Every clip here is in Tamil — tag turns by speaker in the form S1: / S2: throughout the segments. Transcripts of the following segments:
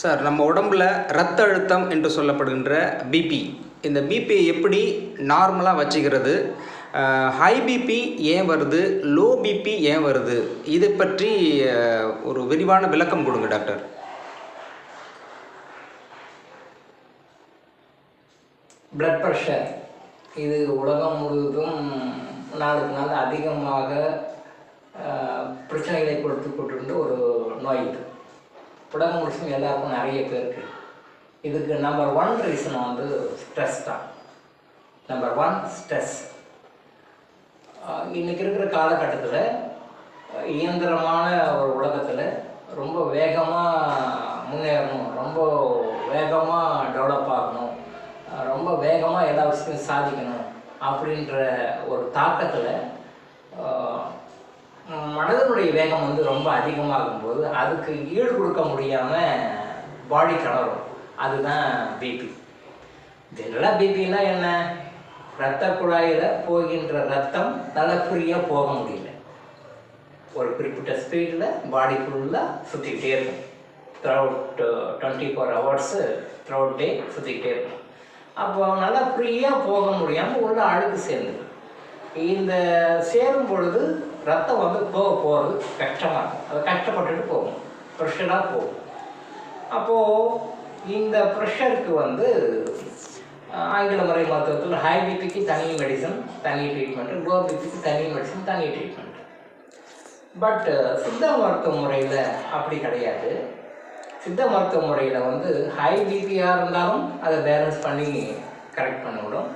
S1: சார் நம்ம உடம்புல ரத்த அழுத்தம் என்று சொல்லப்படுகின்ற பிபி இந்த பிபியை எப்படி நார்மலாக வச்சுக்கிறது? ஹை பிபி ஏன் வருது? லோ பிபி ஏன் வருது? இதை பற்றி ஒரு விரிவான விளக்கம் கொடுங்க டாக்டர்.
S2: பிளட் ப்ரெஷர் இது உலகம் முழுவதும் நாளுக்கு நாள் அதிகமாக பிரச்சனைகளை கொடுத்து கொண்டிருந்த ஒரு நோய் இது. உடம்பு முழுசும் எல்லாருக்கும் நிறைய பேருக்கு இதுக்கு நம்பர் ஒன் ரீசன் வந்து ஸ்ட்ரெஸ் தான். நம்பர் ஒன் ஸ்ட்ரெஸ் இன்றைக்கி இருக்கிற காலகட்டத்தில் இயந்திரமான ஒரு உலகத்தில் ரொம்ப வேகமாக முன்னேறணும் ரொம்ப வேகமாக டெவலப் ஆகணும் ரொம்ப வேகமாக எல்லா விஷயத்தையும் சாதிக்கணும் அப்படின்ற ஒரு தாக்கத்தில் மனதனுடைய வேகம் வந்து ரொம்ப அதிகமாகும்போது அதுக்கு ஈடு கொடுக்க முடியாமல் பாடி தளரும் அதுதான் பிபி ஜென்ரலாக பிபின்னா என்ன? ரத்த குழாயில் போகின்ற ரத்தம் நல்லா ஃப்ரீயாக போக முடியல. ஒரு குறிப்பிட்ட ஸ்பீடில் பாடி ஃபுல்லாக சுற்றிக்கிட்டே இருக்கும். Throughout twenty four hours throughout day சுற்றிக்கிட்டே இருக்கும். அப்போ நல்லா ஃப்ரீயாக போக முடியாமல் உள்ள அழுக்கு சேர்ந்துடும் இந்த சேரும் பொழுது ரத்தம் வந்து போக போகிறது கஷ்டமாக இருக்கும். அது கஷ்டப்பட்டுட்டு போகும். ப்ரெஷராக போகும். அப்போது இந்த ப்ரெஷருக்கு வந்து ஆங்கில முறை மருத்துவத்தில் ஹை பிபிக்கு தனி மெடிசன் தனி ட்ரீட்மெண்ட்டு லோ பிபிக்கு தனி மெடிசன் தனி ட்ரீட்மெண்ட் பட் சித்த மருத்துவ முறையில் அப்படி கிடையாது. சித்த மருத்துவ முறையில் வந்து ஹை பிபியாக இருந்தாலும் அதை பேலன்ஸ் பண்ணி கரெக்ட் பண்ணிவிடும்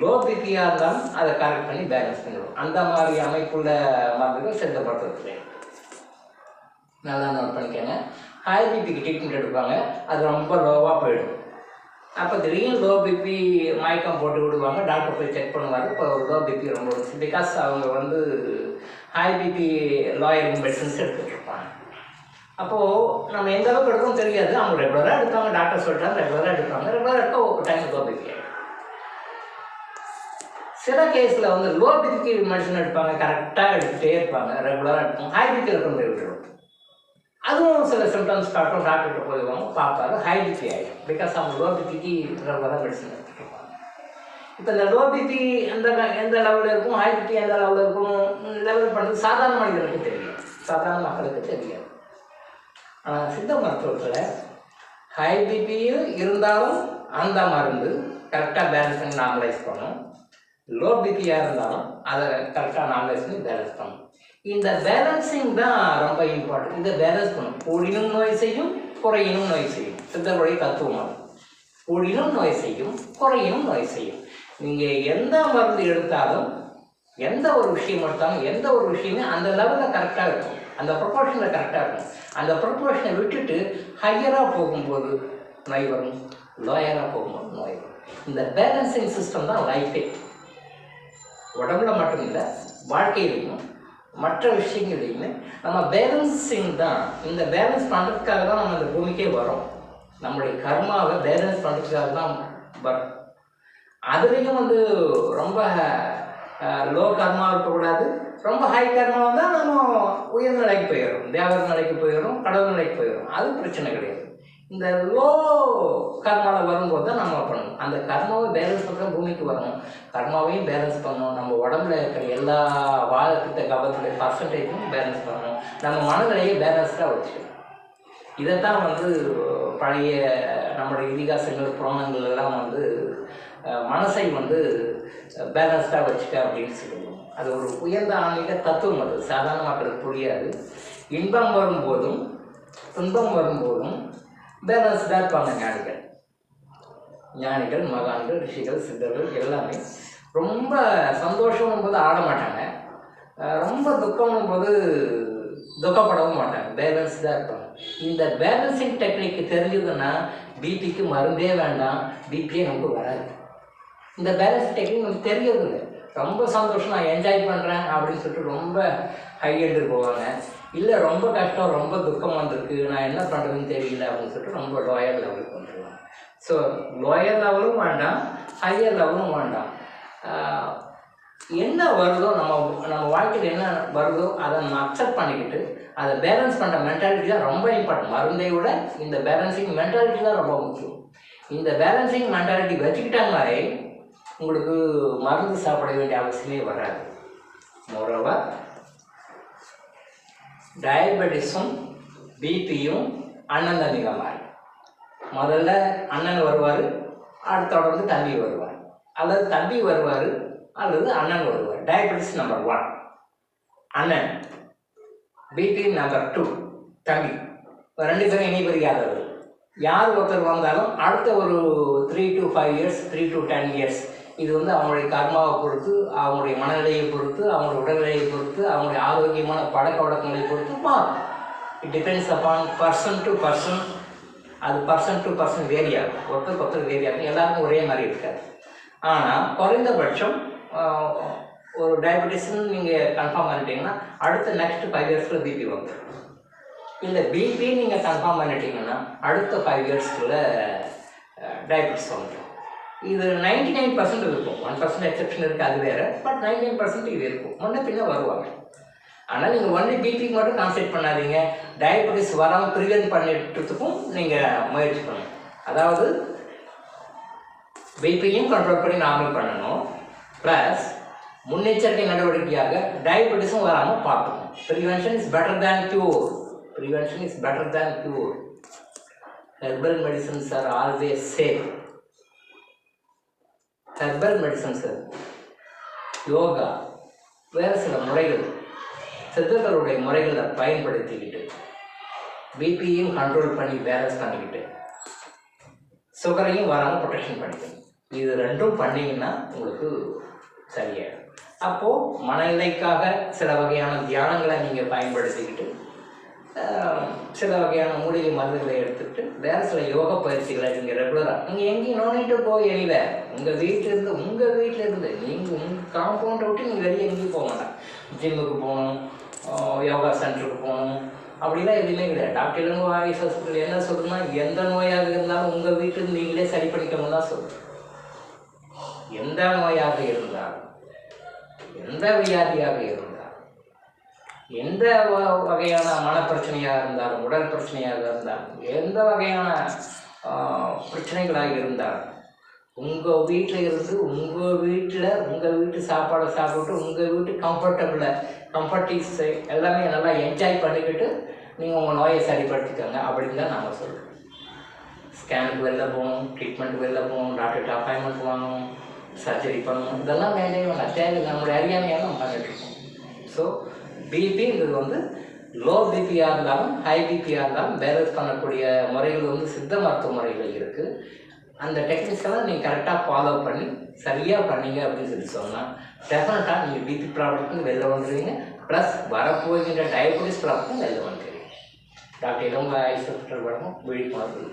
S2: லோ பிபியாக இருந்தாலும் அதை கரெக்ட் பண்ணி பேலன்ஸ் பண்ணிவிடும் அந்த மாதிரி அமைப்புள்ள மருந்துகள் சித்த நல்லா நோட் பண்ணிக்கோங்க. ஹை பிபிக்கு ட்ரீட்மெண்ட் எடுப்பாங்க. அது ரொம்ப லோவாக போயிடும். அப்போ திடீர்னு லோ பிபி மயக்கம் போட்டு விடுவாங்க. டாக்டர் போய் செக் பண்ணுவார். இப்போ லோ பிபி ரொம்ப பிகாஸ் அவங்க வந்து ஹை பிபி லாயர் மெடிசன்ஸ் எடுத்துகிட்டு அப்போது நம்ம எந்த அளவுக்கு எடுக்கணும் தெரியாது. அவங்க ரெகுலராக எடுப்பாங்க. டாக்டர் சொல்லிட்டாங்க ரெகுலராக எடுப்பாங்க. ரெகுலராக எடுக்க ஒரு டைம் லோ பிபி சில கேஸில் வந்து லோ பிபிக்கு மெடிசன் எடுப்பாங்க கரெக்டாக எடுத்துகிட்டே இருப்பாங்க ரெகுலராக எடுப்பாங்க. ஹை பிபி இருக்கிறவங்க விட்டுருவோம் அதுவும் சில சிம்டம்ஸ் காட்டும் டாக்டர்கிட்ட போயிடுவாங்க பார்ப்பாரு. ஹை பிபி ஆகிடும் பிகாஸ் அவங்க லோ பிபிக்கு ரெகுலராக மெடிசன் எடுத்துருப்பாங்க இப்போ இந்த லோ பிபி எந்த எந்த லெவலில் இருக்கும்? ஹை பிபி எந்த லெவலில் இருக்கும்? லெவல் பண்ணுறது சாதாரண மனிதனுக்கு தெரியும். சாதாரண மக்களுக்கு தெரியாது. ஆனால் சித்த மருத்துவத்தில் ஹை பிபியும் இருந்தாலும் அந்த மருந்து கரெக்டாக பேலன்ஸ் பண்ணி நார்மலைஸ் பண்ணோம் லோ பிபியாக இருந்தாலும் அதை கரெக்டாக நார்மலைஸ் பண்ணி பேலன்ஸ் பண்ணும் இந்த பேலன்சிங் தான் ரொம்ப இம்பார்ட்டன்ட் இந்த பேலன்ஸ் பண்ணும் கூடினும் நோய் செய்யும் குறையினும் நோய் செய்யும். சித்தருடைய தத்துவம் அது. கூடினும் நோய் செய்யும் குறையினும் நோய் செய்யும். நீங்கள் எந்த மருந்து எடுத்தாலும் எந்த ஒரு விஷயம் எடுத்தாலும் எந்த ஒரு விஷயமே அந்த லெவலில் கரெக்டாக இருக்கும். அந்த ப்ரொபோர்ஷனில் கரெக்டாக இருக்கும். அந்த ப்ரொபோர்ஷனை விட்டுட்டு ஹையராக போகும்போது நோய் வரும். லோயராக போகும்போது நோய் வரும். இந்த பேலன்சிங் சிஸ்டம் தான் லைஃபே உடம்புல மட்டும் இல்லை வாழ்க்கையிலையும் மற்ற விஷயங்களையுமே நம்ம பேலன்ஸிங் தான். இந்த பேலன்ஸ் பண்ணுறதுக்காக தான் நம்ம இந்த பூமிக்கே வரோம். நம்மளுடைய கர்மாவை பேலன்ஸ் பண்ணுறதுக்காக தான் வரோம். அதுலேயும் வந்து ரொம்ப லோ கர்மா இருக்கக்கூடாது. ரொம்ப ஹை கர்மா தான் நம்ம உயர் நிலைக்கு போயிடும் தேவர் நிலைக்கு போயிடும் கடவுள் நிலைக்கு போயிடும் அது பிரச்சனை கிடையாது. இந்த லோ கர்மாவில் வரும்போது தான் நம்ம பண்ணணும். அந்த கர்மாவை பேலன்ஸ் பண்ணுற பூமிக்கு வரணும். கர்மாவையும் பேலன்ஸ் பண்ணணும். நம்ம உடம்புல இருக்கிற எல்லா வாதத்திட்ட கபத்துடைய பர்சன்டேஜும் பேலன்ஸ் பண்ணணும். நம்ம மனதிலேயே பேலன்ஸ்டாக வச்சுக்கணும். இதைத்தான் வந்து பழைய நம்முடைய இதிகாசங்கள் புராணங்கள் எல்லாம் வந்து மனசை வந்து பேலன்ஸ்டாக வச்சுக்க அப்படின்னு சொல்லுவோம். அது ஒரு உயர்ந்த ஆன்மீக தத்துவம் அது. சாதாரண மக்களுக்கு புரியாது. இன்பம் வரும்போதும் துன்பம் வரும்போதும் பேலன்ஸ்டாக இருப்பாங்க ஞானிகள் ஞானிகள் மகான்கள் ரிஷிகள் சித்தர்கள் எல்லாமே ரொம்ப சந்தோஷமும் போது ஆட மாட்டாங்க. ரொம்ப துக்கம்னும் போது துக்கப்படவும் மாட்டாங்க. பேலன்ஸ்டாக இருப்பாங்க. இந்த பேலன்சிங் டெக்னிக் தெரிஞ்சதுன்னா பிபிக்கு மருந்தே வேண்டாம். பிபியே நமக்கு வராது. இந்த பேலன்ஸ் டெக்னிக் நமக்கு தெரியறதில்ல. ரொம்ப சந்தோஷம் நான் என்ஜாய் பண்ணுறேன் அப்படின்னு சொல்லிட்டு ரொம்ப ஹை எடுத்து போவாங்க. இல்லை ரொம்ப கஷ்டம் ரொம்ப துக்கம் வந்திருக்கு. நான் என்ன பண்ணுறதுன்னு தெரியல அப்படின்னு சொல்லிட்டு ரொம்ப லோயர் லெவலுக்கு வந்துடுவாங்க ஸோ லோயர் லெவலும் வேண்டாம் ஹையர் லெவலும் வேண்டாம். என்ன வருதோ நம்ம நம்ம வாழ்க்கையில் என்ன வருதோ அதை நம்ம அக்செப்ட் பண்ணிக்கிட்டு அதை பேலன்ஸ் பண்ணுற மென்டாலிட்டி தான் ரொம்ப இம்பார்ட்டன்ட் மருந்தை விட இந்த பேலன்சிங் மென்டாலிட்டி தான் ரொம்ப முக்கியம். இந்த பேலன்சிங் மென்டாலிட்டி வச்சுக்கிட்டாங்களே உங்களுக்கு மருந்து சாப்பிட வேண்டிய அவசியமே வராது. மோரோவர் டயபெட்டிஸும் பிபியும் அண்ணன் தம்பிங்க மாதிரி முதல்ல அண்ணன் வருவார் அடுத்த தொடர்ந்து தம்பி வருவார். அல்லது தம்பி வருவார் அல்லது அண்ணன் வருவார். டயபெட்டிஸ் நம்பர் ஒன் அண்ணன். பிபி நம்பர் டூ தம்பி. ரெண்டு பேரும் இணை பிரிக்காதவர் யார் ஒருத்தர் வந்தாலும் அடுத்த ஒரு three to five years three to ten years இது வந்து அவங்களுடைய கர்மாவை பொறுத்து அவங்களுடைய மனநிலையை பொறுத்து அவங்களுடைய உடல்நிலையை பொறுத்து அவங்களுடைய ஆரோக்கியமான பழக்க வழக்கங்களை பொறுத்து மாறும் it depends upon person to person அது பர்சன் டு பர்சன் வேரி ஆகும். ஒருத்தருக்கு ஒருத்தர் வேரி ஆகும். எல்லாருக்கும் ஒரே மாதிரி இருக்காது. ஆனால் குறைந்தபட்சம் ஒரு டயபெட்டிஸ்னு நீங்கள் கன்ஃபார்ம் பண்ணிட்டீங்கன்னா அடுத்த நெக்ஸ்ட் ஃபைவ் இயர்ஸில் பிபி வந்துடும் இல்லை பிபி நீங்கள் கன்ஃபார்ம் பண்ணிட்டீங்கன்னா அடுத்த ஃபைவ் இயர்ஸ்க்குள்ள டயபெட்டிஸ் வந்துடும் இது நைன்டி நைன் பர்சன்ட் இருக்கும். ஒன் பர்சன்ட் எக்ஸப்ஷன் இருக்குது அது வேறு. பட் நைன்டி நைன் பர்சன்ட் இது இருக்கும். முன்ன பின்ன வருவாங்க. ஆனால் நீங்கள் ஒன்லி பிபிக்கு மட்டும் கான்சென்ட் பண்ணாதீங்க. டயபெட்டிஸ் வராமல் ப்ரிவென்ட் பண்ணிட்டுறதுக்கும் நீங்கள் முயற்சி பண்ணணும் அதாவது பிபியும் கண்ட்ரோல் பண்ணி நார்மல் பண்ணணும். ப்ளஸ் முன்னெச்சரிக்கை நடவடிக்கையாக டயபெட்டிஸும் வராமல் பார்க்கணும் prevention is better than cure prevention is better than cure herbal medicines are always safe herbal medicines yoga வேறு சில முறைகள் சித்தர்களுடைய முறைகளை பயன்படுத்திக்கிட்டு பிபியும் கண்ட்ரோல் பண்ணி பேலன்ஸ் பண்ணிக்கிட்டு சுகரையும் வராமல் ப்ரொடெக்ஷன் பண்ணிக்கணும். இது ரெண்டும் பண்ணிங்கன்னா உங்களுக்கு சரியாயிடும். அப்போது மனநிலைக்காக சில வகையான தியானங்களை நீங்கள் பயன்படுத்திக்கிட்டு சில வகையான மூலிகை மருந்துகளை எடுத்துக்கிட்டு வேறு சில யோக பயிற்சிகளை நீங்கள் ரெகுலராக நீங்கள் எங்கேயும் நோண்டிட்டு போய் இல்லை உங்கள் வீட்டிலேருந்து உங்கள் வீட்டிலேருந்து நீங்கள் உங்கள் காம்பவுண்டை விட்டு நீங்கள் வெளியே எங்கேயும் போக மாட்டேன். ஜிம்முக்கு போகணும் யோகா சென்டருக்கு போகணும் அப்படிலாம் எதுவுமே கிடையாது. டாக்டர் இளங்கோ ஆயுஷ் ஹாஸ்பிட்டல் என்ன சொல்றதுன்னா எந்த நோயாக இருந்தாலும் உங்கள் வீட்டில் நீங்களே சரி பண்ணிக்கணும் தான் சொல்கிறேன் எந்த நோயாக இருந்தாலும் எந்த வியாதியாக இருந்தாலும் எந்த வ- வகையான மனப்பிரச்சனையாக இருந்தாலும் உடல் பிரச்சனையாக இருந்தாலும் எந்த வகையான பிரச்சனைகளாக இருந்தாலும் உங்கள் வீட்டில் இருந்து உங்கள் வீட்டில் உங்கள் வீட்டு சாப்பாடை சாப்பிட்டு உங்கள் வீட்டு கம்ஃபர்டபுளை கம்ஃபர்டிவ்ஸ் எல்லாமே நல்லா என்ஜாய் பண்ணிக்கிட்டு நீங்கள் உங்கள் நோயை சரிப்படுத்திக்கோங்க அப்படின்னு தான் நாங்கள் சொல்கிறோம் ஸ்கேனுக்கு வெளில போகணும் ட்ரீட்மெண்ட்டுக்கு வெளில போகணும் டாக்டர்கிட்ட அப்பாயின்மெண்ட் வாங்கணும் சர்ஜரி பண்ணணும் இதெல்லாம் வேண்டிய வேண்டாம் தேவை நம்மளுடைய அறியாமையாக நம்ம பண்ணிட்டு இருக்கோம். ஸோ பிபிங்கிறது வந்து லோ பிபியாக இருந்தாலும் ஹை பிபியாக இருந்தாலும் பேலன்ஸ் பண்ணக்கூடிய முறைகள் வந்து சித்த மருத்துவ முறைகள் இருக்குது அந்த டெக்னிக்ஸ் எல்லாம் நீங்கள் கரெக்டாக ஃபாலோ பண்ணி சரியாக பண்ணீங்க அப்படின்னு சொல்லி சொன்னால் டெஃபினட்டாக நீங்கள் பிபி ப்ராப்ளத்துக்கு வெளில வந்துடுவீங்க ப்ளஸ் வரப்போகின்ற டயபெட்டிஸ் ப்ராப்ளத்துக்கும் வெளில வந்துடுவீங்க டாக்டர் இளம்ப ஐஸ் ஹாஸ்பிட்டல் வழங்கும் விழிப்புணர்வு